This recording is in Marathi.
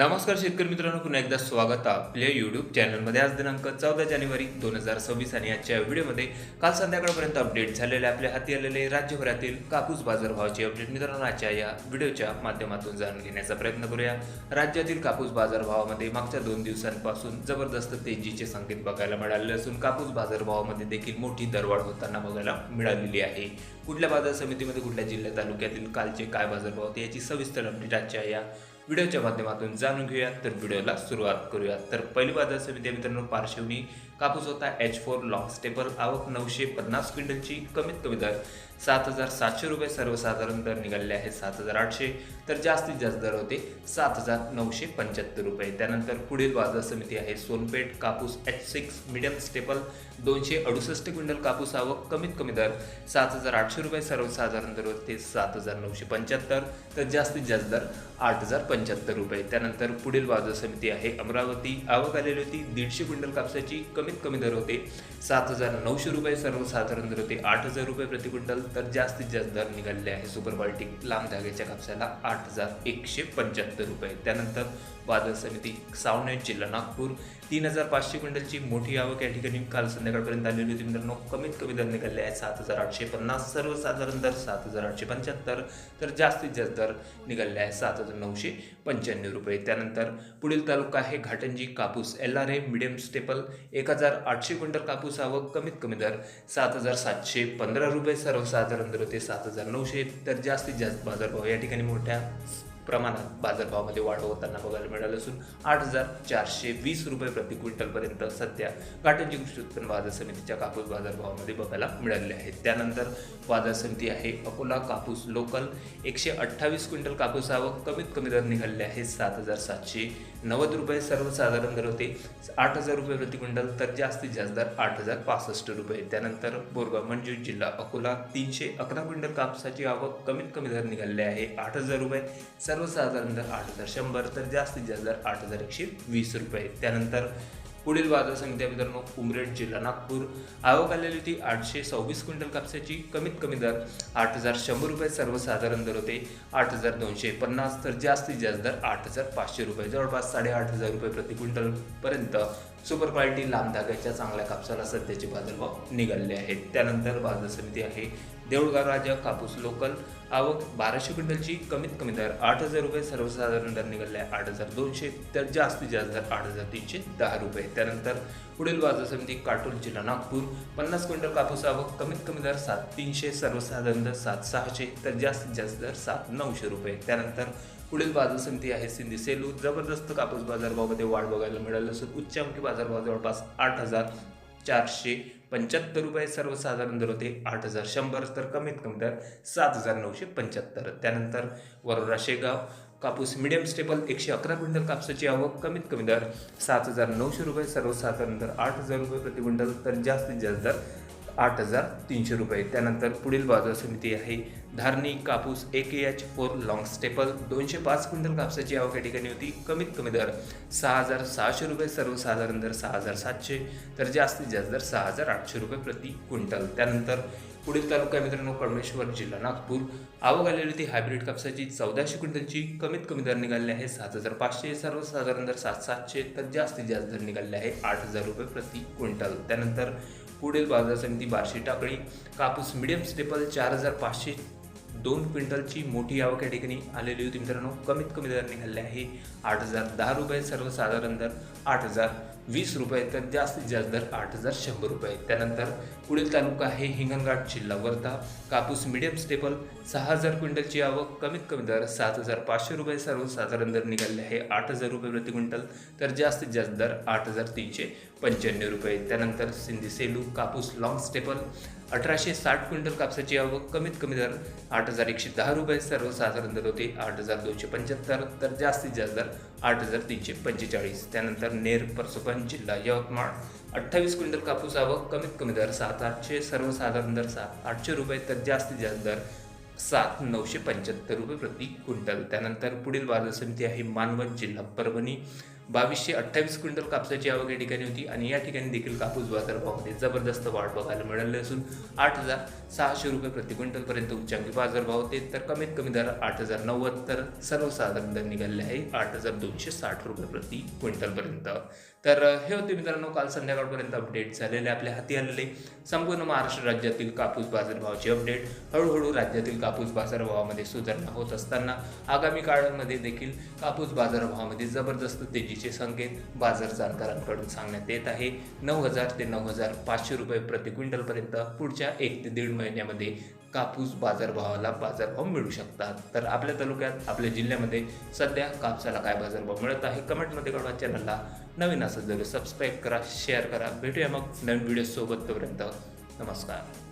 नमस्कार शेतकरी मित्रांनो पुन्हा एकदा स्वागत आपल्या युट्यूब चॅनलमध्ये आज दिनांक चौदा जानेवारी दोन हजार सव्वीस आणि आजच्या व्हिडिओमध्ये काल संध्याकाळपर्यंत अपडेट झालेले आपल्या हाती आलेले राज्यभरातील कापूस बाजारभावाचे अपडेट मित्रांनो आजच्या या व्हिडिओच्या माध्यमातून जाणून घेण्याचा प्रयत्न करूया. राज्यातील कापूस बाजारभावामध्ये मागच्या दोन दिवसांपासून जबरदस्त तेजीचे संकेत बघायला मिळाले असून कापूस बाजारभावामध्ये देखील मोठी दरवाढ होताना बघायला मिळालेली आहे. कुठल्या बाजार समितीमध्ये कुठल्या जिल्ह्या तालुक्यातील कालचे काय बाजारभाव होते याची सविस्तर अपडेट आजच्या या व्हिडिओच्या माध्यमातून जाणून घेऊयात तर व्हिडिओला सुरुवात करूयात तर पहिली बाजार समिती मित्रांनो पार्श्वनी कापूस होता एच फोर लॉंग स्टेपल आवक नऊशे पन्नास क्विंटलची कमीत कमी दर सात हजार सातशे रुपये सर्वसाधारण दर निघालेले आहेत सात हजार आठशे. तर जास्तीत जास्त दर होते सात हजार नऊशे पंच्याहत्तर रुपये. त्यानंतर पुढील बाजार समिती आहे सोनपेठ कापूस एच सिक्स मिडियम स्टेपल दोनशे अडुसष्ट क्विंटल कापूस आवक कमीत कमी दर सात हजार आठशे रुपये सर्वसाधारण दर होते सात हजार नऊशे पंच्याहत्तर. तर जास्तीत जास्त दर आठ हजार पंच्याहत्तर रुपये. त्यानंतर पुढील बाजार समिती आहे अमरावती आवक आलेली होती दीडशे क्विंटल कापसाची कमी कमीत कमी दर होते. सात हजार नऊशे रुपये सर्वसाधारण दर होते. आठ हजार रुपये प्रति क्विंटल तर जास्तीत जास्त दर निघालेले आहे सुपर बाल्टिक लांब धाग्याच्या कापसाला आठ हजार एकशे पंच्याहत्तर रुपये. त्यानंतर बाजार समिती सावनेर जिल्हा नागपूर तीन हजार पाचशे क्विंटलची मोठी आवक या ठिकाणी काल संध्याकाळपर्यंत आलेली होती. मित्रांनो कमीत कमी दर निघाले आहे सात हजार आठशे पन्नास सर्वसाधारण दर सात हजार आठशे पंच्याहत्तर तर जास्तीत जास्त दर निघाले आहे सात हजार नऊशे पंच्याण्णव रुपये. त्यानंतर पुढील तालुका आहे घाटंजी कापूस L R A medium staple एक हजार आठशे क्विंटल कापूस आवक कमीत कमी दर सात हजार सातशे पंधरा रुपये. सर्वसाधारण दर होते सात हजार नऊशे. तर जास्तीत जास्त बाजारभाव या ठिकाणी मोठ्या प्रमाणात बाजारभावामध्ये वाढ होताना बघायला मिळालं असून आठ हजार चारशे वीस रुपये प्रति क्विंटलपर्यंत सध्या घाटांची कृषी उत्पन्न बाजार समितीच्या कापूस बाजारभावामध्ये बघायला मिळालेले आहेत. त्यानंतर बाजार समिती आहे अकोला कापूस लोकल. एकशे अठ्ठावीस क्विंटल कापूस आवक कमीत कमी दर निघालेले आहे सात हजार सातशे नव्वद रुपये सर्वसाधारण दर होते. आठ हजार रुपये प्रति क्विंटल तर जास्तीत जास्त दर आठ हजार पासष्ट रुपये. त्यानंतर बोरगाव म्हणजे जिल्हा अकोला तीनशे अकरा क्विंटल कापसाची आवक कमीत कमी दर निघालेली आहे. आठ हजार रुपये सर्वसाधारण दर आठ हजार शंभर तर जास्तीत जास्त दर आठ हजार एकशे वीस रुपये. त्यानंतर पुढील बाजार समित्या मित्रांनो उमरेड जिल्हा नागपूर. आवक आलेली होती आठशे सव्वीस क्विंटल कापसाची. कमीत कमी दर आठ हजार शंभर रुपये. सर्वसाधारण दर होते आठ हजार दोनशे पन्नास. तर जास्तीत जास्त दर आठ हजार पाचशे रुपये. जवळपास साडेआठ हजार रुपये प्रति क्विंटल पर्यंत सुपर क्वालिटी लांब धाग्याच्या चांगल्या कापसाला सध्याचे बाजारभाव निघालेले आहेत. त्यानंतर बाजार समिती आहे. देऊळगाव राजा कापूस लोकल. आवक बाराशे क्विंटलची कमीत कमी दर आठ हजार रुपये सर्वसाधारण दर निघाले आहे आठ हजार दोनशे तर जास्तीत जास्त दर आठ हजार तीनशे दहा रुपये. त्यानंतर पुढील बाजार समिती काटोल जिल्हा नागपूर. पन्नास क्विंटल कापूस आवक कमीत कमी दर सात तीनशे सर्वसाधारण दर सात सहाशे तर जास्तीत जास्त दर सात नऊशे रुपये. त्यानंतर पुढील बाजार समिती आहे सिंधी सेलू. जबरदस्त कापूस बाजारभावामध्ये वाढ बघायला मिळाली असून उच्चांकी बाजारभाव जवळपास आठ हजार चारशे पंच्याहत्तर रुपये सर्वसाधारण दर होते आठ हजार शंभर तर कमीत कमी दर सात हजार नऊशे पंच्याहत्तर. त्यानंतर वरोरा शेगाव कापूस मिडियम स्टेबल एकशे अकरा क्विंटल कापसाची आवक कमीत कमी दर सात हजार नऊशे रुपये सर्वसाधारण दर आठ हजार रुपये प्रति क्विंटल तर जास्तीत जास्त दर आठ हजार तीनशे रुपये. त्यानंतर पुढील बाजार समिती आहे धारणी कापूस A K H four long staple. दोनशे पाच क्विंटल कापसाची आवक या ठिकाणी होती. कमीत कमी दर सहा हजार सहाशे रुपये सर्वसाधारण दर सहा हजार सातशे तर जास्तीत जास्त दर सहा हजार आठशे रुपये प्रति क्विंटल. त्यानंतर पुढील तालुका मित्रांनो परमेश्वर जिल्हा नागपूर. आवक आलेली होती हायब्रिड कापसाची चौदाशे क्विंटलची. कमीत कमी दर निघाली आहे सात हजार पाचशे. सर्वसाधारण दर सात सातशे तर जास्तीत जास्त दर निघाले आहे आठ हजार रुपये प्रति क्विंटल. त्यानंतर पुढील बाजार समिती बार्शी टाकळी. कापूस मिडियम स्टेपल चार हजार पाचशे दोन क्विंटलची मोठी आवक या ठिकाणी आलेली होती मित्रांनो. कमीत कमी दर निघाले आहे आठ हजार दहा रुपये. सर्वसाधारण दर आठ हजार वीस रुपये तर जास्तीत जास्त दर आठ हजार शंभर रुपये त्यानंतर पुढील तालुका आहे हिंगणघाट जिल्हा वर्धा. कापूस मिडियम स्टेपल सहा हजार क्विंटलची आवक कमीत कमी दर सात हजार पाचशे रुपये. सर्वसाधारण दर निघाले आहे आठ हजार रुपये प्रति क्विंटल तर जास्तीत जास्त दर आठ हजार तीनशे पंच्याण्णव रुपये त्यानंतर सिंधी सेलू कापूस लॉंग स्टेपल अठराशे साठ क्विंटल कापसाची आवक कमीत कमी दर आठ हजार एकशे दहा रुपये सर्वसाधारण दर होते आठ हजार दोनशे पंच्याहत्तर तर जास्तीत जास्त दर आठ हजार तीनशे पंचेचाळीस. त्यानंतर नेर परसोपन जिल्हा यवतमाळ. अठ्ठावीस क्विंटल कापूस आवक कमीत कमी दर सात आठशे सर्वसाधारण दर सात आठशे रुपये तर जास्तीत जास्त दर सात नऊशे पंच्याहत्तर रुपये प्रति क्विंटल. त्यानंतर पुढील बाजार समिती आहे मानवत जिल्हा परभणी. बावीसशे अठ्ठावीस क्विंटल कापसाची आवक या ठिकाणी होती आणि या ठिकाणी देखील कापूस बाजारभावामध्ये जबरदस्त वाढ बघायला मिळाली असून आठ हजार सहाशे रुपये प्रति क्विंटलपर्यंत उच्चांकी बाजारभाव होते. तर कमीत कमी दर आठ हजार नव्वद तर सर्वसाधारण दर निघाले आहे आठ हजार दोनशे साठ रुपये प्रति क्विंटलपर्यंत तर हे होते मित्रांनो काल संध्याकाळपर्यंत अपडेट झालेले आपल्या हाती आलेले संपूर्ण महाराष्ट्र राज्यातील कापूस बाजारभावाचे अपडेट हळूहळू राज्यातील कापूस बाजारभावामध्ये सुधारणा होत असताना आगामी काळामध्ये देखील कापूस बाजारभावामध्ये जबरदस्त तेजीचे संकेत बाजार जाणकारांकडून सांगण्यात येत आहे. नऊ हजार ते नऊ हजार पाचशे रुपये प्रति क्विंटलपर्यंत पुढच्या एक ते दीड महिन्यामध्ये कापूस बाजारभावाला बाजारभाव मिळू शकतात. तर आपल्या तालुक्यात आपल्या जिल्ह्यामध्ये सध्या कापसाला काय बाजारभाव मिळत आहे कमेंटमध्ये कळवा. चॅनलला नवीन असेल जरूर सबस्क्राईब करा शेअर करा. भेटूया मग नवीन व्हिडिओसोबत तोपर्यंत. नमस्कार.